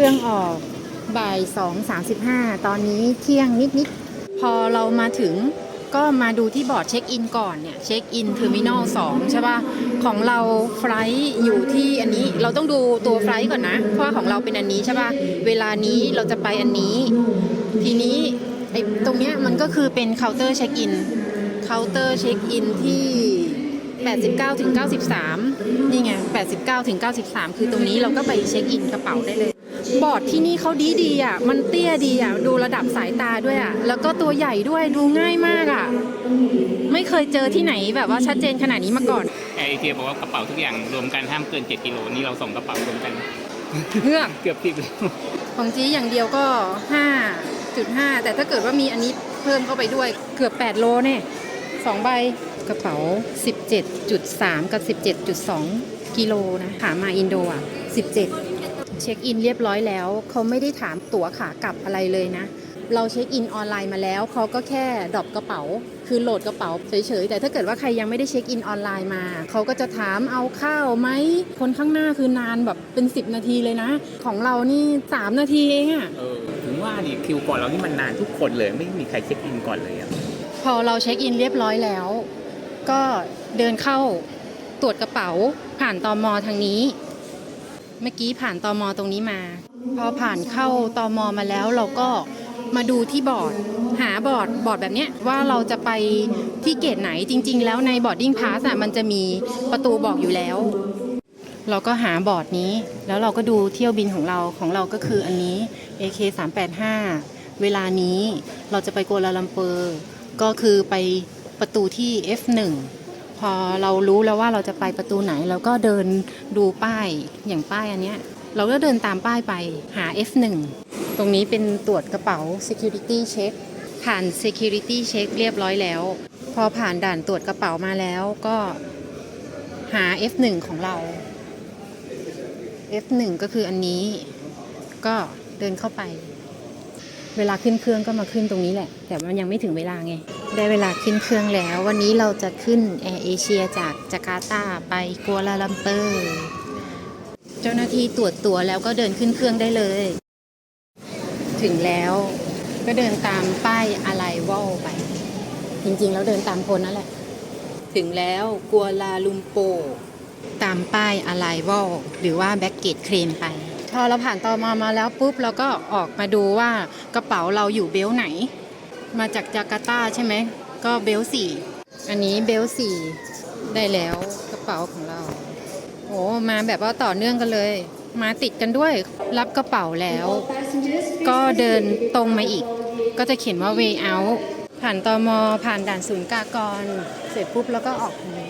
รื่องออกบ่าย2.35 ตอนนี้เที่ยงนิดๆ พอเรามาถึงก็มาดูที่บอร์ดเช็คอินก่อนเนี่ยเช็คอินเทอร์มินอล2ใช่ป่ะ ของเราไฟล์อยู่ที่อันนี้เราต้องดูตัวไฟล์ก่อนนะ เพราะว่าของเราเป็นอันนี้ใช่ป่ะ เวลานี้เราจะไปอันนี้ ทีนี้ไอ้ตรงเนี้ยมันก็คือเป็นเคาน์เตอร์เช็คอินเคาน์เตอร์เช็คอินที่ 89ถึง93 นี่ไง 89ถึง93 คือตรงนี้เราก็ไปเช็คอินกระเป๋าได้เลย บอร์ดที่นี่เขาดีดีๆอะ มันเตี้ยดีอะ ดูระดับสายตาด้วยอะ แล้วก็ตัวใหญ่ด้วยดูง่ายมากอะ ไม่เคยเจอที่ไหนแบบว่าชัดเจนขนาดนี้มาก่อนแอร์เอเชียบอกว่ากระเป๋าทุกอย่างรวมกันห้ามเกิน 7กิโลนี่เราส่งกระเป๋ารวมกันเฮือกเกือบสิบของจีอย่างเดียวก็ 5.5 แต่ถ้าเกิดว่ามีอันนี้เพิ่มเข้าไปด้วยเกือบ 8 โลเนี่ยสองใบกระเป๋า 17.3 กับ 17.2 กิโลนะหามาอินโดอะ 17 เช็คอินเรียบร้อยแล้ว เขาไม่ได้ถามตั๋วขากลับอะไรเลยนะ เราเช็คอินออนไลน์มาแล้ว เขาก็แค่ดรอปกระเป๋า คือโหลดกระเป๋าเฉยๆ แต่ถ้าเกิดว่าใครยังไม่ได้เช็คอินออนไลน์มา เขาก็จะถามเอาข้าวไหม คนข้างหน้าคือนานแบบเป็น 10 นาทีเลยนะ ของเรานี่ 3 นาทีเองอะเออถึงว่าดิคิวก่อนเรานี่มันนานทุกคนเลย ไม่มีใครเช็คอินก่อนเลยอะพอเราเช็คอินเรียบร้อยแล้ว ก็เดินเข้าตรวจกระเป๋าผ่านตอมอทางนี้ เมื่อกี้ผ่านตอมอตรงนี้มา พอผ่านเข้าตอมอมาแล้วเราก็มาดูที่บอร์ดหาบอร์ดบอร์ดแบบเนี้ยว่าเราจะไปที่เกตไหนจริง ๆ แล้วในบอร์ดดิ้งพาสอะมันจะมีประตูบอกอยู่แล้ว เราก็หาบอร์ดนี้ แล้วเราก็ดูเที่ยวบินของเราของเราก็คืออันนี้ AK 385เวลานี้เราจะไปกัวลาลัมเปอร์ ก็คือไปประตูที่ F1 พอเรารู้แล้วว่าเราจะไปประตูไหนเราก็เดินดูป้ายอย่างป้ายอันเนี้ยเราก็เดินตามป้ายไปหา F1 ตรงนี้เป็นตรวจกระเป๋า security check ผ่าน security check เรียบร้อยแล้ว พอผ่านด่านตรวจกระเป๋ามาแล้วก็หา F1 ของเรา F1 ก็คืออันนี้ ก็เดินเข้าไป เวลาขึ้นเครื่องก็มาขึ้นตรงนี้แหละ แต่มันยังไม่ถึงเวลาไง ได้เวลาขึ้นเครื่องแล้ว วันนี้เราจะขึ้นแอร์เอเชียจากจาการ์ตาไปกัวลาลัมเปอร์ เจ้าหน้าที่ตรวจตั๋วแล้วก็เดินขึ้นเครื่องได้เลย ถึงแล้วก็เดินตามป้ายอะไรวอลไป จริงๆ แล้วเดินตามคนนั่นแหละ ถึงแล้วกัวลาลุมโป ตามป้ายอะไรวอลหรือว่าแบ็กเกตเคลมไป พอเราผ่านตอมอมาแล้วปุ๊บเราก็ออกมาดูว่ากระเป๋าเราอยู่เบลต์ไหน มาจากจาการ์ตาใช่ไหม ก็เบลสี่อันนี้เบลสี่ได้แล้วกระเป๋าของเรา โอ้มาแบบว่าต่อเนื่องกันเลย มาติดกันด้วยรับกระเป๋าแล้ว ก็เดินตรงมาอีก ก็จะเขียนว่า way out ผ่านตอมอผ่านด่านศูนย์กากร เสร็จปุ๊บแล้วก็ออกมา